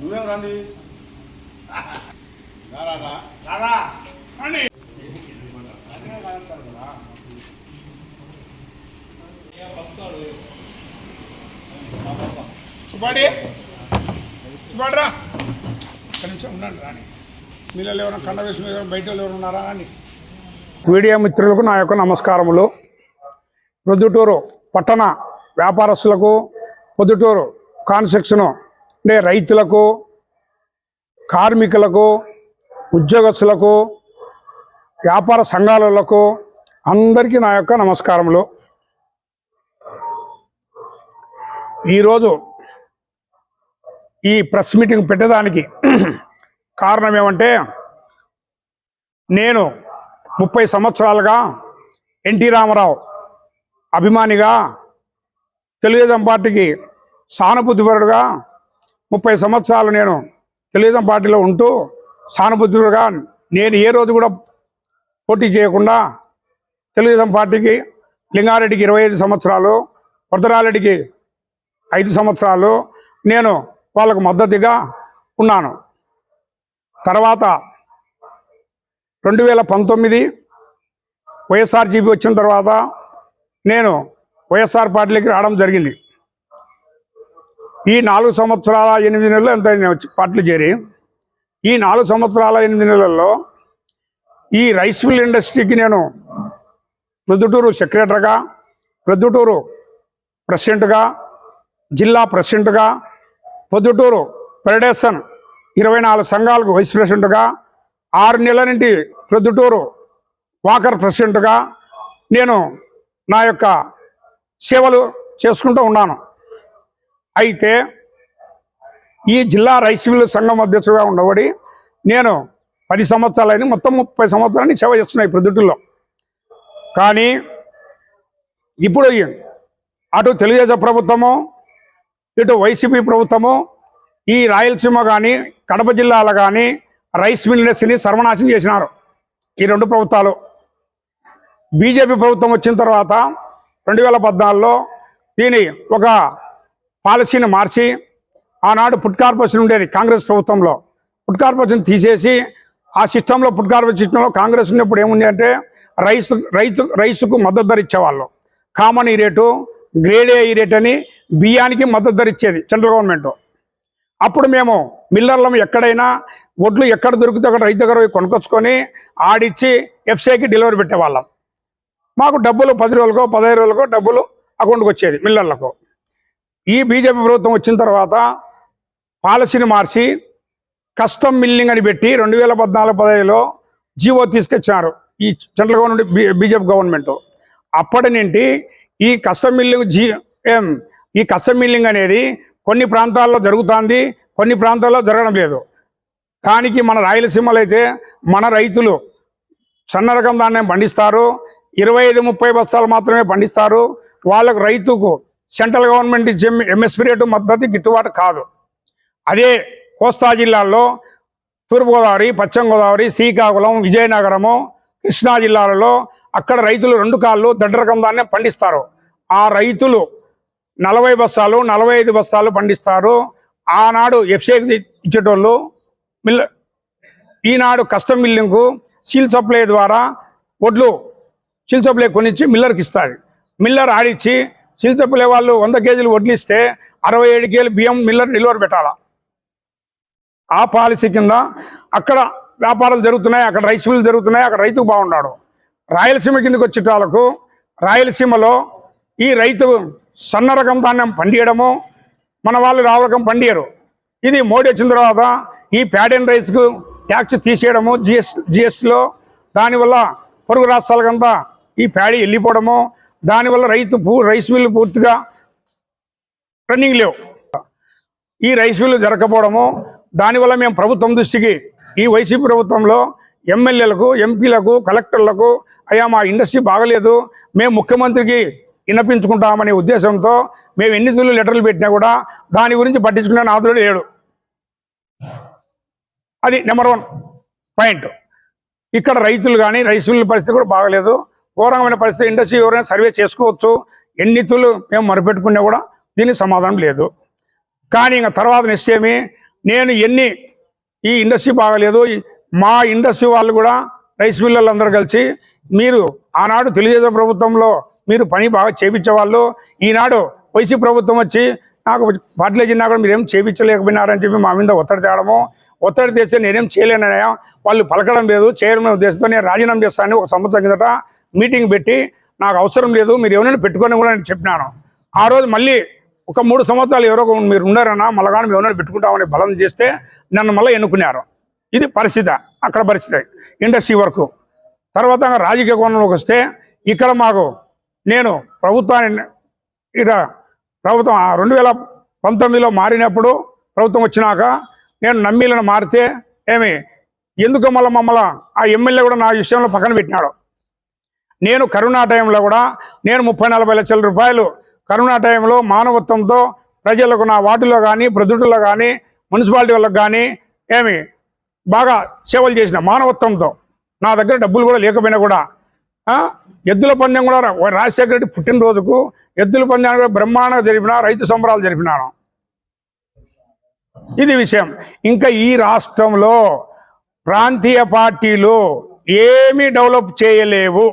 నువ్వేం రాంది రాదా ఉండండి మీలో ఎవరైనా కండ వేసిన బయట ఎవరు ఉన్నారా? అని మీడియా మిత్రులకు నా యొక్క నమస్కారములు. ప్రొద్దుటూరు పట్టణ వ్యాపారస్తులకు పొద్దుటూరు కాన్సెక్షను అంటే రైతులకు కార్మికులకు ఉద్యోగస్తులకు వ్యాపార సంఘాలకు అందరికీ నా యొక్క నమస్కారములు. ఈరోజు ఈ ప్రెస్ మీటింగ్ పెట్టడానికి కారణం ఏమంటే నేను ముప్పై సంవత్సరాలుగా ఎన్టీ రామారావు అభిమానిగా తెలుగుదేశం పార్టీకి సానుభూతిపరుడుగా ముప్పై సంవత్సరాలు నేను తెలుగుదేశం పార్టీలో ఉంటూ సానుభూతిపరుడుగా నేను ఏ రోజు కూడా పోటీ చేయకుండా తెలుగుదేశం పార్టీకి లింగారెడ్డికి ఇరవై ఐదు సంవత్సరాలు వరదరారెడ్డికి ఐదు సంవత్సరాలు నేను వాళ్ళకు మద్దతుగా ఉన్నాను. తర్వాత రెండు వేల పంతొమ్మిది వైఎస్ఆర్జీపీ వచ్చిన తర్వాత నేను వైఎస్ఆర్ పార్టీలోకి రావడం జరిగింది. ఈ నాలుగు సంవత్సరాల ఎనిమిది నెలలు ఎంత పట్లు చేరి ఈ నాలుగు సంవత్సరాల ఎనిమిది నెలల్లో ఈ రైస్ మిల్ ఇండస్ట్రీకి నేను ప్రొద్దుటూరు సెక్రటరీగా ప్రొద్దుటూరు ప్రెసిడెంట్గా జిల్లా ప్రెసిడెంట్గా పొద్దుటూరు ఫెడరేషన్ ఇరవై నాలుగు సంఘాలకు వైస్ ప్రెసిడెంట్గా ఆరు నెలల నుండి ప్రొద్దుటూరు వాకర్ ప్రెసిడెంట్గా నేను నా యొక్క సేవలు చేసుకుంటూ ఉన్నాను. అయితే ఈ జిల్లా రైస్ మిల్ సంఘం అధ్యక్షుడిగా ఉండబడి నేను పది సంవత్సరాలని మొత్తం ముప్పై సంవత్సరాన్ని సేవ చేస్తున్నాయి ప్రొద్దుటూరులో కానీ ఇప్పుడు అటు తెలుగుదేశం ప్రభుత్వము ఇటు వైసీపీ ప్రభుత్వము ఈ రాయలసీమ కానీ కడప జిల్లాలో కానీ రైస్ మిల్ ఇండస్ట్రీని సర్వనాశనం చేసినారు ఈ రెండు ప్రభుత్వాలు. బీజేపీ ప్రభుత్వం వచ్చిన తర్వాత రెండు వేల పద్నాలుగులో దీని ఒక పాలసీని మార్చి ఆనాడు ఫుడ్ కార్పొరేషన్ ఉండేది కాంగ్రెస్ ప్రభుత్వంలో. ఫుడ్ కార్పొరేషన్ తీసేసి ఆ సిస్టంలో ఫుడ్ కార్పొరేషన్ సిస్టంలో కాంగ్రెస్ ఉన్నప్పుడు ఏముంది అంటే రైస్ రైతు రైసుకు మద్దతు ధర ఇచ్చేవాళ్ళు. కామన్ ఈ రేటు గ్రేడ్ ఏ ఈ రేట్ అని బియ్యానికి మద్దతు ధర ఇచ్చేది సెంట్రల్ గవర్నమెంట్. అప్పుడు మేము మిల్లర్లం ఎక్కడైనా ఒడ్లు ఎక్కడ దొరికితే అక్కడ రైతు దగ్గర కొనుకొచ్చుకొని కొనుక్కొచ్చుకొని ఆడిచ్చి ఎఫ్సీఐకి డెలివరీ పెట్టేవాళ్ళం. మాకు డబ్బులు పది రోజులకో పదహైదు రోజులకో డబ్బులు అకౌంట్కి వచ్చేది మిల్లర్లకు. ఈ బీజేపీ ప్రభుత్వం వచ్చిన తర్వాత పాలసీని మార్చి కస్టమ్ మిల్లింగ్ అని పెట్టి రెండు వేల పద్నాలుగు పదహైదులో జీవో తీసుకొచ్చారు ఈ సెంట్రల్ గవర్నమెంట్ బీజేపీ గవర్నమెంట్. అప్పటి నుండి ఈ కస్టమ్ మిల్లింగ్ జీ ఏం ఈ కస్టమ్ మిల్లింగ్ అనేది కొన్ని ప్రాంతాల్లో జరుగుతుంది కొన్ని ప్రాంతాల్లో జరగడం లేదు. దానికి మన రాయలసీమలో అయితే మన రైతులు సన్న రకం ధాన్యం పండిస్తారు ఇరవై ఐదు ముప్పై బస్తాలు మాత్రమే పండిస్తారు. వాళ్ళకు రైతుకు సెంట్రల్ గవర్నమెంట్ ఇచ్చే ఎంఎస్పీ రేటు మద్దతు గిట్టుబాటు కాదు. అదే కోస్తా జిల్లాల్లో తూర్పుగోదావరి పశ్చిమ గోదావరి శ్రీకాకుళం విజయనగరము కృష్ణా జిల్లాలలో అక్కడ రైతులు రెండు కాళ్ళు దడ్డ రకం పండిస్తారు. ఆ రైతులు నలభై బస్తాలు నలభై ఐదు బస్తాలు పండిస్తారు. ఆనాడు ఎఫ్సీకి ఇచ్చేటోళ్ళు మిల్ ఈనాడు కస్టమ్ మిల్లింగ్కు సీల్ సప్లై ద్వారా వడ్లు సీల్ సప్లై కొనిచ్చి మిల్లర్కి ఇస్తారు. మిల్లర్ ఆడిచ్చి సీల్ వాళ్ళు వంద కేజీలు వడ్లిస్తే అరవై ఏడు కేజీలు బియ్యం మిల్లర్ నిల్వ పెట్టాలా? ఆ పాలసీ కింద అక్కడ వ్యాపారాలు జరుగుతున్నాయి అక్కడ రైస్ మిల్లు జరుగుతున్నాయి అక్కడ రైతు బాగున్నాడు. రాయలసీమ కిందకి వచ్చేటాలకు రాయలసీమలో ఈ రైతు సన్న రకం ధాన్యం పండియడము మన వాళ్ళు రావు రకం పండియరు. ఇది మోడీ వచ్చిన తర్వాత ఈ ప్యాడ్ అండ్ రైస్కు ట్యాక్స్ తీసేయడము జిఎస్ జిఎస్టీలో దానివల్ల పొరుగు రాష్ట్రాలకంతా ఈ ప్యాడీ వెళ్ళిపోవడము దానివల్ల రైతు పూ రైస్ మిల్లు పూర్తిగా రన్నింగ్ లేవు. ఈ రైస్ మిల్లు జరగకపోవడము దానివల్ల మేము ప్రభుత్వం దృష్టికి ఈ వైసీపీ ప్రభుత్వంలో ఎమ్మెల్యేలకు ఎంపీలకు కలెక్టర్లకు అయ్యా మా ఇండస్ట్రీ బాగలేదు మేము ముఖ్యమంత్రికి విన్నపించుకుంటామనే ఉద్దేశంతో మేము ఎన్ని తూళ్ళు లెటర్లు పెట్టినా కూడా దాని గురించి పట్టించుకునే నాదుడు లేడు. అది నెంబర్ వన్ పాయింట్. ఇక్కడ రైతులు కానీ రైస్ మిల్లు పరిస్థితి కూడా బాగలేదు. ఘోరమైన పరిస్థితి ఇండస్ట్రీ ఎవరైనా సర్వే చేసుకోవచ్చు. ఎన్నితులు మేము మరపెట్టుకున్నా కూడా దీనికి సమాధానం లేదు. కానీ ఇంకా తర్వాత నిశ్చయమే నేను ఎన్ని ఈ ఇండస్ట్రీ బాగలేదు మా ఇండస్ట్రీ వాళ్ళు కూడా రైస్ మిల్లర్లు అందరూ కలిసి మీరు ఆనాడు తెలుగుదేశం ప్రభుత్వంలో మీరు పని బాగా చేపించేవాళ్ళు ఈనాడు వైసీ ప్రభుత్వం వచ్చి నాకు పార్టీలో చిన్నా కూడా మీరేం చేపించలేకపోయినారని చెప్పి మా మీద ఒత్తిడి తేవడము ఒత్తిడి తెస్తే నేనేం చేయలేనయా వాళ్ళు పలకడం లేదు చేయడం ఉద్దేశంతో నేను రాజీనామా చేస్తానని ఒక సంవత్సరం కిందట మీటింగ్ పెట్టి నాకు అవసరం లేదు మీరు ఎవరైనా పెట్టుకొని కూడా నేను చెప్పినాను. ఆ రోజు మళ్ళీ ఒక మూడు సంవత్సరాలు ఎవరో మీరు ఉన్నారన్నా మళ్ళా కానీ మేము ఎవరైనా పెట్టుకుంటామని బలం చేస్తే నన్ను మళ్ళీ ఎన్నుకున్నారు. ఇది పరిస్థితి అక్కడ పరిస్థితి. ఇండస్ట్రీ వరకు. తర్వాత రాజకీయ కోణంలోకి వస్తే ఇక్కడ మాకు నేను ప్రభుత్వాన్ని ఇక్కడ ప్రభుత్వం ఆ రెండు వేల పంతొమ్మిదిలో మారినప్పుడు ప్రభుత్వం వచ్చినాక నేను నమ్మీలను మారితే ఏమి? ఎందుకు మళ్ళీ మమ్మల్ని ఆ ఎమ్మెల్యే కూడా నా విషయంలో పక్కన పెట్టినాడు? నేను కరోనా టైంలో కూడా నేను ముప్పై నలభై లక్షల రూపాయలు కరోనా టైంలో మానవత్వంతో ప్రజలకు నా వార్డులో కానీ ప్రదుటిలో కానీ మున్సిపాలిటీ వాళ్ళకి కానీ ఏమి బాగా సేవలు చేసిన మానవత్వంతో. నా దగ్గర డబ్బులు కూడా లేకపోయినా కూడా ఎద్దుల పందెం కూడా రాజశేఖర రెడ్డి పుట్టినరోజుకు ఎద్దుల పందెం కూడా బ్రహ్మాండంగా జరిపిన రైతు సంబరాలు జరిపినాను. ఇది విషయం. ఇంకా ఈ రాష్ట్రంలో ప్రాంతీయ పార్టీలు ఏమీ డెవలప్ చేయలేవు.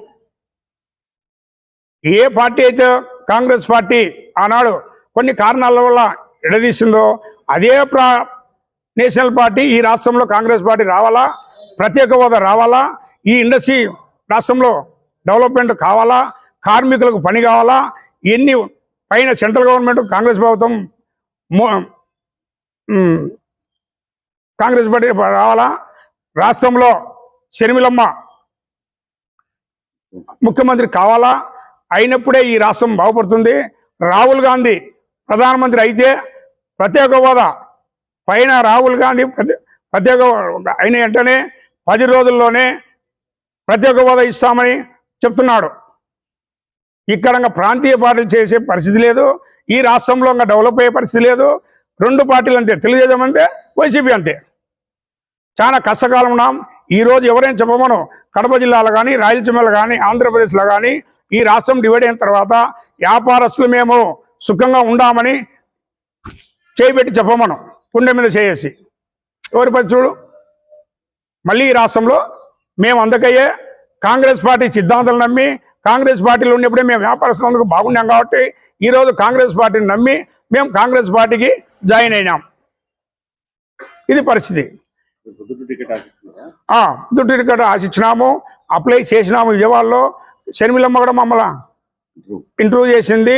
ఏ పార్టీ అయితే కాంగ్రెస్ పార్టీ ఆనాడు కొన్ని కారణాల వల్ల ఎడదీసిందో అదే ప్రా నేషనల్ పార్టీ ఈ రాష్ట్రంలో కాంగ్రెస్ పార్టీ రావాలా? ప్రత్యేక హోదా రావాలా? ఈ ఇండస్ట్రీ రాష్ట్రంలో డెవలప్మెంట్ కావాలా? కార్మికులకు పని కావాలా? ఎన్ని పైన సెంట్రల్ గవర్నమెంట్ కాంగ్రెస్ ప్రభుత్వం కాంగ్రెస్ పార్టీ రావాలా? రాష్ట్రంలో షర్మిలమ్మ ముఖ్యమంత్రి కావాలా? అయినప్పుడే ఈ రాష్ట్రం బాగుపడుతుంది. రాహుల్ గాంధీ ప్రధానమంత్రి అయితే ప్రత్యేక హోదా. పైన రాహుల్ గాంధీ ప్రత్యేక అయిన వెంటనే పది రోజుల్లోనే ప్రత్యేక హోదా ఇస్తామని చెప్తున్నాడు. ఇక్కడ ప్రాంతీయ పార్టీలు చేసే పరిస్థితి లేదు. ఈ రాష్ట్రంలో ఇంకా డెవలప్ అయ్యే పరిస్థితి లేదు. రెండు పార్టీలు అంతే. తెలుగుదేశం అంతే వైసీపీ అంతే. చాలా కష్టకాలం ఉన్నాం. ఈ రోజు ఎవరైనా చెప్పమను? కడప జిల్లాలో కానీ రాయలసీమలో కానీ ఆంధ్రప్రదేశ్లో కానీ ఈ రాష్ట్రం డివైడ్ అయిన తర్వాత వ్యాపారస్తులు మేము సుఖంగా ఉండామని చేయబెట్టి చెప్పమను. గుండె మీద చేసి ఎవరి చూడు? మళ్ళీ ఈ రాష్ట్రంలో మేము అందుకయ్యే కాంగ్రెస్ పార్టీ సిద్ధాంతాలు నమ్మి కాంగ్రెస్ పార్టీలో ఉన్నప్పుడే మేము వ్యాపారస్తులందుకు బాగున్నాం కాబట్టి ఈరోజు కాంగ్రెస్ పార్టీని నమ్మి మేము కాంగ్రెస్ పార్టీకి జాయిన్ అయినాం. ఇది పరిస్థితి. దుడ్డు టికెట్ ఆశించినాము అప్లై చేసినాము విజయవాడలో. షర్మిలమ్మ కూడా మమ్మల్ని ఇంటర్వ్యూ చేసింది.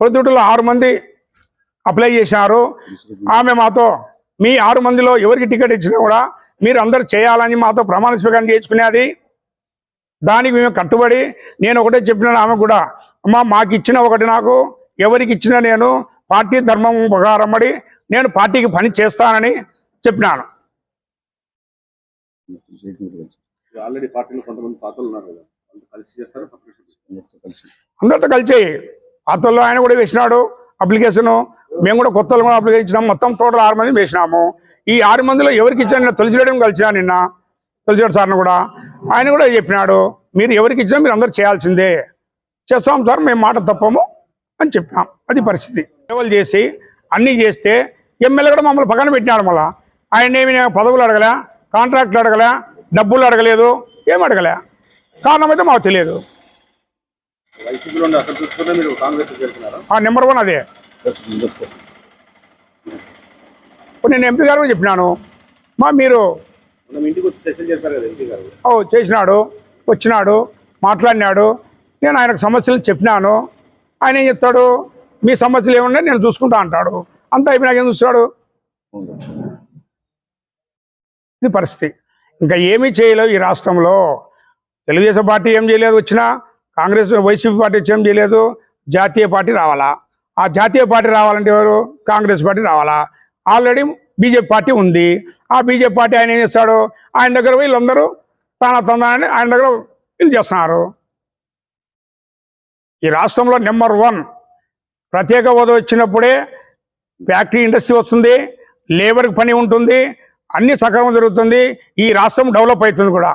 పొద్దుటలో ఆరు మంది అప్లై చేశారు. ఆమె మాతో మీ ఆరు మందిలో ఎవరికి టికెట్ ఇచ్చినా కూడా మీరు అందరు చేయాలని మాతో ప్రమాణ స్వీకారం చేయించుకునేది. దానికి మేము కట్టుబడి నేను ఒకటే చెప్పినాను ఆమె కూడా అమ్మా మాకు ఇచ్చిన ఒకటి నాకు ఎవరికి ఇచ్చినా నేను పార్టీ ధర్మం ఉపకారం పడి నేను పార్టీకి పని చేస్తానని చెప్పినాను. ఆల్రెడీ పార్టీలో కొంతమంది పాత్రలు ఉన్నారు కదా. అందరితో కలిసి. పాతల్లో ఆయన కూడా వేసినాడు అప్లికేషన్. మేము కూడా కొత్త కూడా అప్లికేషన్ ఇచ్చినాము మొత్తం టోటల్ ఆరు మంది వేసినాము. ఈ ఆరు మందిలో ఎవరికి ఇచ్చాను నిన్న? తులసిరెడ్డి కలిసినా నిన్న? తులసిరెడ్డి సార్ని కూడా. ఆయన కూడా చెప్పినాడు మీరు ఎవరికి ఇచ్చినా మీరు అందరు చేయాల్సిందే. చేస్తాం సార్ మేము మాట తప్పము అని చెప్పినాం. అది పరిస్థితి. సేవలు చేసి అన్నీ చేస్తే ఎమ్మెల్యే కూడా మమ్మల్ని పక్కన పెట్టినాడు మళ్ళా. ఆయన ఏమి పదవులు అడగలే కాంట్రాక్ట్లు అడగలే డబ్బులు అడగలేదు ఏం అడగలే. కారణం అయితే మాకు తెలియదు. నెంబర్ వన్ అదే. నేను ఎంపీ గారు చెప్పినాను. మా మీరు ఓ చేసినాడు వచ్చినాడు మాట్లాడినాడు. నేను ఆయనకు సమస్యలు చెప్పినాను. ఆయన ఏం చెప్తాడు? మీ సమస్యలు ఏమున్నాయి నేను చూసుకుంటా అంటాడు. అంతా అయిపోయినాక ఏం చూస్తాడు ఇది పరిస్థితి. ఇంకా ఏమీ చేయలేవు ఈ రాష్ట్రంలో. తెలుగుదేశం పార్టీ ఏం చేయలేదు వచ్చినా కాంగ్రెస్ వైసీపీ పార్టీ వచ్చి ఏం చేయలేదు జాతీయ పార్టీ రావాలా? ఆ జాతీయ పార్టీ రావాలంటే ఎవరు? కాంగ్రెస్ పార్టీ రావాలా? ఆల్రెడీ బీజేపీ పార్టీ ఉంది. ఆ బీజేపీ పార్టీ ఆయన ఏం చేస్తాడు? ఆయన దగ్గర వీళ్ళందరూ తాన తందానని ఆయన దగ్గర వీళ్ళు చేస్తున్నారు. ఈ రాష్ట్రంలో నెంబర్ వన్ ప్రత్యేక హోదా వచ్చినప్పుడే ఫ్యాక్టరీ ఇండస్ట్రీ వస్తుంది లేబర్కి పని ఉంటుంది అన్ని సక్రమం జరుగుతుంది ఈ రాష్ట్రం డెవలప్ అవుతుంది కూడా.